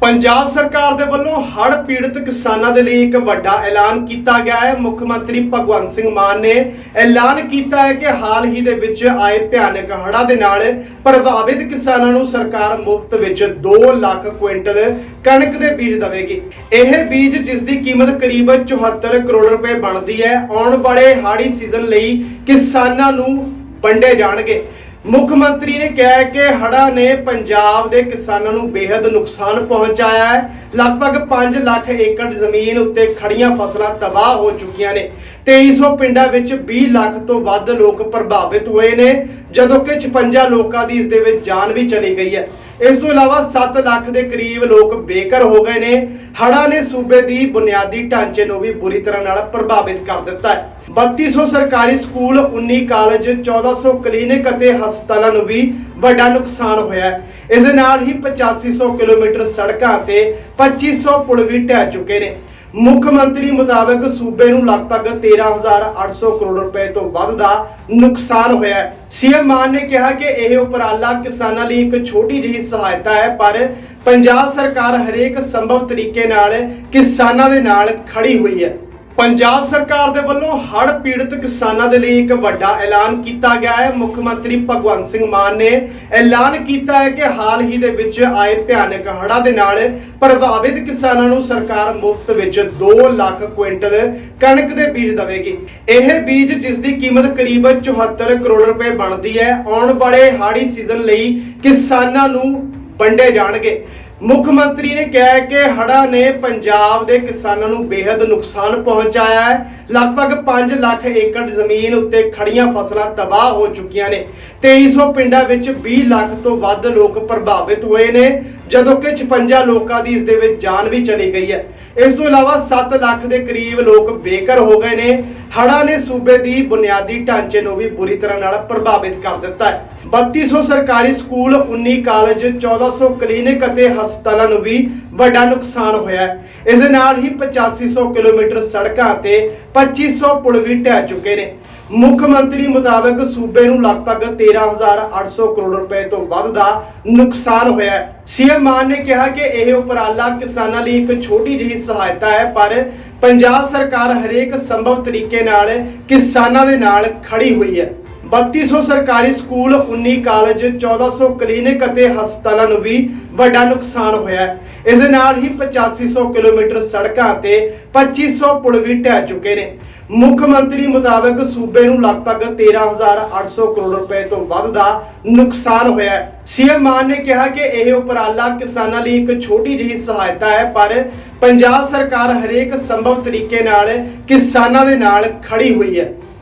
ਪੰਜਾਬ ਸਰਕਾਰ ਦੇ ਵੱਲੋਂ ਹੜ੍ਹ ਪੀੜਤ ਕਿਸਾਨਾਂ ਦੇ ਲਈ ਇੱਕ ਵੱਡਾ ਐਲਾਨ ਕੀਤਾ ਗਿਆ ਹੈ। ਮੁੱਖ ਮੰਤਰੀ ਭਗਵੰਤ ਸਿੰਘ ਮਾਨ ਨੇ ਐਲਾਨ ਕੀਤਾ ਹੈ ਕਿ ਹਾਲ ਹੀ ਦੇ ਵਿੱਚ ਆਏ ਭਿਆਨਕ ਹੜ੍ਹਾਂ ਦੇ ਨਾਲ ਪ੍ਰਭਾਵਿਤ ਕਿਸਾਨਾਂ ਨੂੰ ਸਰਕਾਰ ਮੁਫਤ ਵਿੱਚ 2 ਲੱਖ ਕੁਇੰਟਲ ਕਣਕ ਦੇ ਬੀਜ ਦੇਵੇਗੀ। ਇਹ ਬੀਜ ਜਿਸ ਦੀ ਕੀਮਤ ਕਰੀਬ 74 ਕਰੋੜ ਰੁਪਏ ਬਣਦੀ ਹੈ। ਆਉਣ ਵਾਲੇ ਹਾੜੀ ਸੀਜ਼ਨ ਲਈ ਕਿਸਾਨਾਂ ਨੂੰ ਵੰਡੇ ਜਾਣਗੇ। ਮੁੱਖ ਮੰਤਰੀ ਨੇ ਕਿਹਾ ਕਿ ਹੜ੍ਹਾਂ ਨੇ ਪੰਜਾਬ ਦੇ ਕਿਸਾਨਾਂ ਨੂੰ ਬੇहद ਨੁਕਸਾਨ ਪਹੁੰਚਾਇਆ ਹੈ। ਲਗਭਗ 5 ਲੱਖ ਏਕੜ ਜ਼ਮੀਨ ਉੱਤੇ ਖੜੀਆਂ ਫਸਲਾਂ ਤਬਾਹ ਹੋ ਚੁੱਕੀਆਂ ਨੇ। 2300 ਪਿੰਡਾਂ ਵਿੱਚ 20 ਲੱਖ ਤੋਂ ਵੱਧ ਲੋਕ ਪ੍ਰਭਾਵਿਤ ਹੋਏ ਨੇ, ਜਦੋਂ ਕਿ 56 ਲੋਕਾਂ ਦੀ ਇਸ ਦੇ ਵਿੱਚ ਜਾਨ ਵੀ ਚਲੀ ਗਈ ਹੈ। ਇਸ ਤੋਂ ਇਲਾਵਾ 7 ਲੱਖ ਦੇ ਕਰੀਬ ਲੋਕ ਬੇਘਰ ਹੋ ਗਏ ਨੇ। ਹੜ੍ਹਾਂ ਨੇ ਸੂਬੇ ਦੀ ਬੁਨਿਆਦੀ ਢਾਂਚੇ ਨੂੰ ਵੀ ਬੁਰੀ ਤਰ੍ਹਾਂ ਨਾਲ ਪ੍ਰਭਾਵਿਤ ਕਰ ਦਿੱਤਾ ਹੈ। 3200 ਸਰਕਾਰੀ ਸਕੂਲ 19 ਕਾਲਜ 1400 ਕਲੀਨਿਕ ਅਤੇ ਹਸਪਤਾਲਾਂ ਨੂੰ ਵੀ ਵੱਡਾ ਨੁਕਸਾਨ ਹੋਇਆ ਇਸ ਦੇ ਨਾਲ ਹੀ 8500 ਕਿਲੋਮੀਟਰ ਸੜਕਾਂ ਤੇ 2500 ਪੁਲ ਵੀ ਢਹਿ ਚੁੱਕੇ ਨੇ। ਮੁੱਖ ਮੰਤਰੀ ਮੁਤਾਬਕ ਸੂਬੇ ਨੂੰ ਲਗਭਗ 13800 ਕਰੋੜ ਰੁਪਏ ਤੋਂ ਵੱਧ ਦਾ ਨੁਕਸਾਨ ਹੋਇਆ ਹੈ। ਸੀਐਮ ਮਾਨ ਨੇ ਕਿਹਾ ਕਿ ਇਹ ਉਪਰਾਲਾ ਕਿਸਾਨਾਂ ਲਈ ਇੱਕ ਛੋਟੀ ਜਿਹੀ ਸਹਾਇਤਾ ਹੈ, ਪਰ ਪੰਜਾਬ ਸਰਕਾਰ ਹਰੇਕ ਸੰਭਵ ਤਰੀਕੇ ਨਾਲ ਕਿਸਾਨਾਂ ਦੇ ਨਾਲ ਖੜੀ ਹੋਈ ਹੈ। ਪੰਜਾਬ ਸਰਕਾਰ ਦੇ ਵੱਲੋਂ ਹੜ੍ਹ ਪੀੜਤ ਕਿਸਾਨਾਂ ਦੇ ਲਈ ਇੱਕ ਵੱਡਾ ਐਲਾਨ ਕੀਤਾ ਗਿਆ ਹੈ। ਮੁੱਖ ਮੰਤਰੀ ਭਗਵੰਤ ਸਿੰਘ ਮਾਨ ਨੇ ਐਲਾਨ ਕੀਤਾ ਹੈ ਕਿ ਹਾਲ ਹੀ ਦੇ ਵਿੱਚ ਆਏ ਭਿਆਨਕ ਹੜ੍ਹਾਂ ਦੇ ਨਾਲ ਪ੍ਰਭਾਵਿਤ ਕਿਸਾਨਾਂ ਨੂੰ ਸਰਕਾਰ ਮੁਫਤ ਵਿੱਚ 2 ਲੱਖ ਕੁਇੰਟਲ ਕਣਕ ਦੇ ਬੀਜ ਦੇਵੇਗੀ। ਇਹ ਬੀਜ ਜਿਸ ਦੀ ਕੀਮਤ ਕਰੀਬ 74 ਕਰੋੜ ਰੁਪਏ ਬਣਦੀ ਹੈ। ਆਉਣ ਵਾਲੇ ਹਾੜੀ ਸੀਜ਼ਨ ਲਈ ਕਿਸਾਨਾਂ ਨੂੰ ਵੰਡੇ ਜਾਣਗੇ। ਮੁੱਖ ਮੰਤਰੀ ਨੇ ਕਿਹਾ ਕਿ ਹੜ੍ਹਾਂ ਨੇ ਪੰਜਾਬ ਦੇ ਕਿਸਾਨਾਂ ਨੂੰ ਬੇहद ਨੁਕਸਾਨ ਪਹੁੰਚਾਇਆ ਹੈ। ਲਗਭਗ 5 ਲੱਖ ਏਕੜ ਜ਼ਮੀਨ ਉੱਤੇ ਖੜੀਆਂ ਫਸਲਾਂ ਤਬਾਹ ਹੋ ਚੁੱਕੀਆਂ ਨੇ। 2300 ਪਿੰਡਾਂ ਵਿੱਚ 20 ਲੱਖ ਤੋਂ ਵੱਧ ਲੋਕ ਪ੍ਰਭਾਵਿਤ ਹੋਏ ਨੇ। ਜਦੋਂ ਕਿ 56 ਲੋਕਾਂ ਦੀ ਇਸ ਦੇ ਵਿੱਚ ਜਾਨ ਵੀ ਚਲੀ ਗਈ ਹੈ। ਇਸ ਤੋਂ ਇਲਾਵਾ 7 ਲੱਖ ਦੇ ਕਰੀਬ ਲੋਕ ਬੇਘਰ ਹੋ ਗਏ ਨੇ। ਹੜ੍ਹਾਂ ਨੇ ਸੂਬੇ ਦੀ ਬੁਨਿਆਦੀ ਢਾਂਚੇ ਨੂੰ ਵੀ ਬੁਰੀ ਤਰ੍ਹਾਂ ਨਾਲ ਪ੍ਰਭਾਵਿਤ ਕਰ ਦਿੱਤਾ ਹੈ। 3200 ਸਰਕਾਰੀ ਸਕੂਲ 19 ਕਾਲਜ 1400 ਕਲੀਨਿਕ ਅਤੇ ਹਸਪਤਾਲਾਂ ਨੂੰ ਵੀ ਵੱਡਾ ਨੁਕਸਾਨ ਹੋਇਆ ਹੈ। ਇਸ ਦੇ ਨਾਲ ਹੀ 8500 ਕਿਲੋਮੀਟਰ ਸੜਕਾਂ ਤੇ 2500 ਪੁਲ ਵੀ ਢਹਿ ਚੁੱਕੇ ਨੇ। ਮੁੱਖ ਮੰਤਰੀ ਮੁਤਾਬਕ ਸੂਬੇ ਨੂੰ ਲਗਭਗ 13800 ਕਰੋੜ ਰੁਪਏ ਤੋਂ ਵੱਧ ਦਾ ਨੁਕਸਾਨ ਹੋਇਆ ਹੈ। ਸੀਐਮ ਮਾਨ ਨੇ ਕਿਹਾ ਕਿ ਇਹ ਉਪਰਾਲਾ ਕਿਸਾਨਾਂ ਲਈ ਇੱਕ ਛੋਟੀ ਜਿਹੀ ਸਹਾਇਤਾ ਹੈ, ਪਰ ਪੰਜਾਬ ਸਰਕਾਰ ਹਰੇਕ ਸੰਭਵ ਤਰੀਕੇ ਨਾਲ ਕਿਸਾਨਾਂ ਦੇ ਨਾਲ ਖੜੀ ਹੋਈ ਹੈ। 3200 ਸਰਕਾਰੀ ਸਕੂਲ 19 ਕਾਲਜ 1400 ਕਲੀਨਿਕ ਅਤੇ ਹਸਪਤਾਲਾਂ ਨੂੰ ਵੀ ਵੱਡਾ ਨੁਕਸਾਨ ਹੋਇਆ ਹੈ। ਇਸ ਦੇ ਨਾਲ ਹੀ 8500 ਕਿਲੋਮੀਟਰ ਸੜਕਾਂ ਤੇ 2500 ਪੁਲ ਵੀ ਢਹਿ ਚੁੱਕੇ ਨੇ। ਮੁੱਖ ਮੰਤਰੀ ਮੁਤਾਬਕ ਸੂਬੇ ਨੂੰ ਲਗਭਗ 13800 ਕਰੋੜ ਰੁਪਏ ਤੋਂ ਵੱਧ ਦਾ ਨੁਕਸਾਨ ਹੋਇਆ ਹੈ। ਸੀਐਮ ਮਾਨ ਨੇ ਕਿਹਾ ਕਿ ਇਹ ਉਪਰਾਲਾ ਕਿਸਾਨਾਂ ਲਈ ਇੱਕ ਛੋਟੀ ਜਿਹੀ ਸਹਾਇਤਾ ਹੈ, ਪਰ ਪੰਜਾਬ ਸਰਕਾਰ ਹਰੇਕ ਸੰਭਵ ਤਰੀਕੇ ਨਾਲ ਕਿਸਾਨਾਂ ਦੇ ਨਾਲ ਖੜੀ ਹੋਈ ਹੈ।